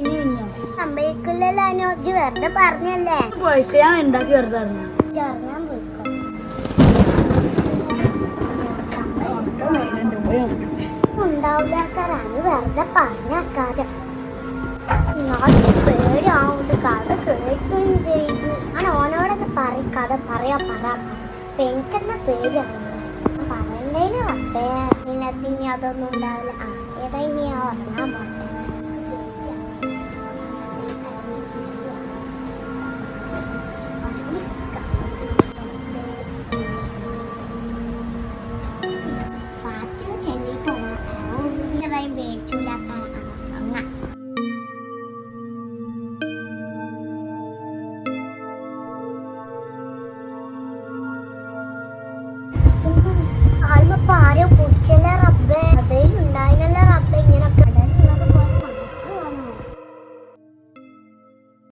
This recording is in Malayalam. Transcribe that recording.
സംഭവിക്കില്ലല്ലോ അനുജ് വെറുതെ പറഞ്ഞല്ലേ? പോയിട്ട് ഞാൻ ഉണ്ടാക്കി വെറുതെ പറഞ്ഞു ചെറുങ്ങാൻ പോയിക്കോ. ഉണ്ടാവില്ലാക്കാരാണ് വെറുതെ പറഞ്ഞാക്കാരം എന്നാലും പേടിയാവുണ്ട് കഥ ചെയ്തു. ഞാൻ പറയും കഥ പറയാ പറ. അപ്പൊ എനിക്കെന്നാ പേടിയാണ് പറയണ്ടേന് റബ്ബേ ഇനി തിന്നി അതൊന്നും ഉണ്ടാവില്ല. ഏതാ ഇനി ആ ആരും